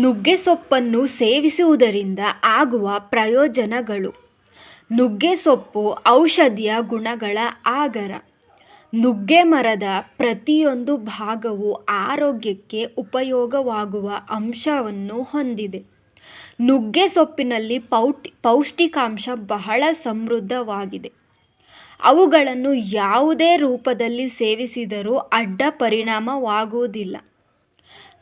ನುಗ್ಗೆ ಸೊಪ್ಪನ್ನು ಸೇವಿಸುವುದರಿಂದ ಆಗುವ ಪ್ರಯೋಜನಗಳು. ನುಗ್ಗೆ ಸೊಪ್ಪು ಔಷಧೀಯ ಗುಣಗಳ ಆಗರ. ನುಗ್ಗೆ ಮರದ ಪ್ರತಿಯೊಂದು ಭಾಗವು ಆರೋಗ್ಯಕ್ಕೆ ಉಪಯೋಗವಾಗುವ ಅಂಶವನ್ನು ಹೊಂದಿದೆ. ನುಗ್ಗೆ ಸೊಪ್ಪಿನಲ್ಲಿ ಪೌಷ್ಟಿ ಪೌಷ್ಟಿಕಾಂಶ ಬಹಳ ಸಮೃದ್ಧವಾಗಿದೆ. ಅವುಗಳನ್ನು ಯಾವುದೇ ರೂಪದಲ್ಲಿ ಸೇವಿಸಿದರೂ ಅಡ್ಡ ಪರಿಣಾಮವಾಗುವುದಿಲ್ಲ.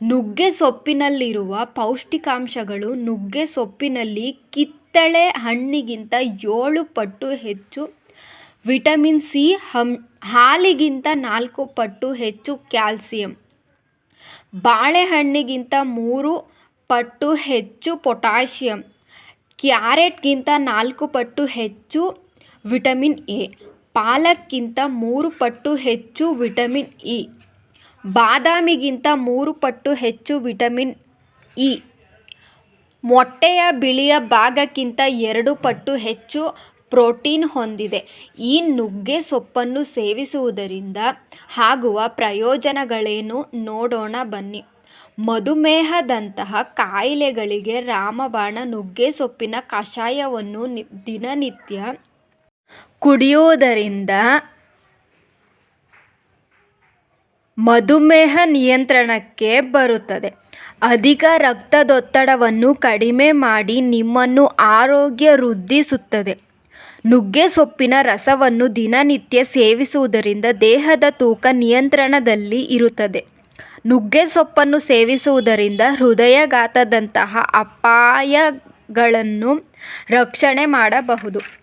ನುಗ್ಗೆ ಸೊಪ್ಪಿನಲ್ಲಿರುವ ಪೌಷ್ಟಿಕಾಂಶಗಳು ನುಗ್ಗೆ ಸೊಪ್ಪಿನಲ್ಲಿ ಕಿತ್ತಳೆ ಹಣ್ಣಿಗಿಂತ ಏಳು ಪಟ್ಟು ಹೆಚ್ಚು, ವಿಟಮಿನ್ ಸಿ ಹಮ್ ಹಾಲಿಗಿಂತ ನಾಲ್ಕು ಪಟ್ಟು ಹೆಚ್ಚು ಕ್ಯಾಲ್ಸಿಯಂ. ಬಾಳೆಹಣ್ಣಿಗಿಂತ ಮೂರು ಪಟ್ಟು ಹೆಚ್ಚು ಪೊಟ್ಯಾಷಿಯಂ. ಕ್ಯಾರೆಟ್ಗಿಂತ ನಾಲ್ಕು ಪಟ್ಟು ಹೆಚ್ಚು ವಿಟಮಿನ್ ಎ. ಪಾಲಕ್ಕಿಂತ ಮೂರು ಪಟ್ಟು ಹೆಚ್ಚು ವಿಟಮಿನ್ ಇ. ಬಾದಾಮಿಗಿಂತ ಮೂರು ಪಟ್ಟು ಹೆಚ್ಚು ವಿಟಮಿನ್ ಇ. ಮೊಟ್ಟೆಯ ಬಿಳಿಯ ಭಾಗಕ್ಕಿಂತ ಎರಡು ಪಟ್ಟು ಹೆಚ್ಚು ಪ್ರೋಟೀನ್ ಹೊಂದಿದೆ. ಈ ನುಗ್ಗೆ ಸೊಪ್ಪನ್ನು ಸೇವಿಸುವುದರಿಂದ ಆಗುವ ಪ್ರಯೋಜನಗಳೇನು ನೋಡೋಣ ಬನ್ನಿ. ಮಧುಮೇಹದಂತಹ ಕಾಯಿಲೆಗಳಿಗೆ ರಾಮಬಾಣ ನುಗ್ಗೆ ಸೊಪ್ಪಿನ ಕಷಾಯವನ್ನು ದಿನನಿತ್ಯ ಕುಡಿಯುವುದರಿಂದ ಮಧುಮೇಹ ನಿಯಂತ್ರಣಕ್ಕೆ ಬರುತ್ತದೆ. ಅಧಿಕ ರಕ್ತದೊತ್ತಡವನ್ನು ಕಡಿಮೆ ಮಾಡಿ ನಿಮ್ಮನ್ನು ಆರೋಗ್ಯ ವೃದ್ಧಿಸುತ್ತದೆ. ನುಗ್ಗೆ ಸೊಪ್ಪಿನ ರಸವನ್ನು ದಿನನಿತ್ಯ ಸೇವಿಸುವುದರಿಂದ ದೇಹದ ತೂಕ ನಿಯಂತ್ರಣದಲ್ಲಿ ಇರುತ್ತದೆ. ನುಗ್ಗೆ ಸೊಪ್ಪನ್ನು ಸೇವಿಸುವುದರಿಂದ ಹೃದಯಾಘಾತದಂತಹ ಅಪಾಯಗಳನ್ನು ರಕ್ಷಣೆ ಮಾಡಬಹುದು.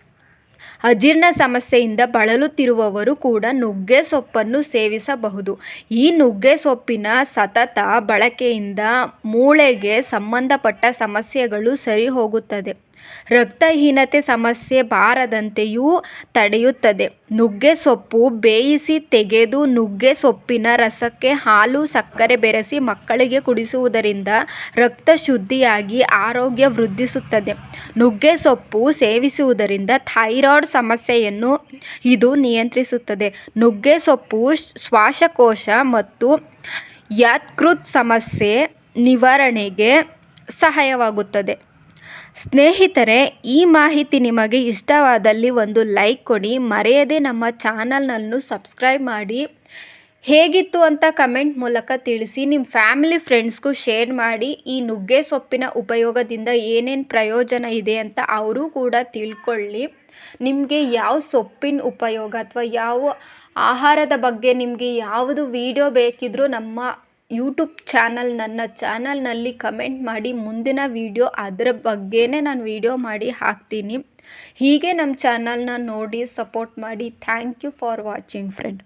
ಅಜೀರ್ಣ ಸಮಸ್ಯೆಯಿಂದ ಬಳಲುತ್ತಿರುವವರು ಕೂಡ ನುಗ್ಗೆ ಸೊಪ್ಪನ್ನು ಸೇವಿಸಬಹುದು. ಈ ನುಗ್ಗೆ ಸೊಪ್ಪಿನ ಸತತ ಬಳಕೆಯಿಂದ ಮೂಳೆಗೆ ಸಂಬಂಧಪಟ್ಟ ಸಮಸ್ಯೆಗಳು ಸರಿಹೋಗುತ್ತದೆ. ರಕ್ತಹೀನತೆ ಸಮಸ್ಯೆ ಬಾರದಂತೆಯೂ ತಡೆಯುತ್ತದೆ. ನುಗ್ಗೆ ಸೊಪ್ಪು ಬೇಯಿಸಿ ತೆಗೆದು ನುಗ್ಗೆ ಸೊಪ್ಪಿನ ರಸಕ್ಕೆ ಹಾಲು, ಸಕ್ಕರೆ ಬೆರೆಸಿ ಮಕ್ಕಳಿಗೆ ಕುಡಿಸುವುದರಿಂದ ರಕ್ತ ಶುದ್ಧಿಯಾಗಿ ಆರೋಗ್ಯ ವೃದ್ಧಿಸುತ್ತದೆ. ನುಗ್ಗೆ ಸೊಪ್ಪು ಸೇವಿಸುವುದರಿಂದ ಥೈರಾಯ್ಡ್ ಸಮಸ್ಯೆಯನ್ನು ಇದು ನಿಯಂತ್ರಿಸುತ್ತದೆ. ನುಗ್ಗೆ ಸೊಪ್ಪು ಶ್ವಾಸಕೋಶ ಮತ್ತು ಯಕೃತ್ ಸಮಸ್ಯೆ ನಿವಾರಣೆಗೆ ಸಹಾಯವಾಗುತ್ತದೆ. ಸ್ನೇಹಿತರೆ, ಈ ಮಾಹಿತಿ ನಿಮಗೆ ಇಷ್ಟವಾದಲ್ಲಿ ಒಂದು ಲೈಕ್ ಕೊಡಿ, ಮರೆಯದೆ ನಮ್ಮ ಚಾನಲ್ನನ್ನು ಸಬ್ಸ್ಕ್ರೈಬ್ ಮಾಡಿ. ಹೇಗಿತ್ತು ಅಂತ ಕಮೆಂಟ್ ಮೂಲಕ ತಿಳಿಸಿ ನಿಮ್ಮ ಫ್ಯಾಮಿಲಿ ಫ್ರೆಂಡ್ಸ್ಗೂ ಶೇರ್ ಮಾಡಿ. ಈ ನುಗ್ಗೆ ಸೊಪ್ಪಿನ ಉಪಯೋಗದಿಂದ ಏನೇನು ಪ್ರಯೋಜನ ಇದೆ ಅಂತ ಅವರು ಕೂಡ ತಿಳ್ಕೊಳ್ಳಿ. ನಿಮಗೆ ಯಾವ ಸೊಪ್ಪಿನ ಉಪಯೋಗ ಅಥವಾ ಯಾವ ಆಹಾರದ ಬಗ್ಗೆ ನಿಮಗೆ ಯಾವುದು ವಿಡಿಯೋ ಬೇಕಿದ್ದರೂ ನಮ್ಮ ಯೂಟ್ಯೂಬ್ ಚಾನಲ್, ನನ್ನ ಚಾನಲ್ನಲ್ಲಿ ಕಮೆಂಟ್ ಮಾಡಿ ಮುಂದಿನ ವೀಡಿಯೋ, ಅದರ ಬಗ್ಗೆನೇ ನಾನು ವೀಡಿಯೋ ಮಾಡಿ ಹಾಕ್ತೀನಿ. ಹೀಗೆ ನಮ್ಮ ಚಾನಲ್ನ ನೋಡಿ, ಸಪೋರ್ಟ್ ಮಾಡಿ. Thank you for watching, friend.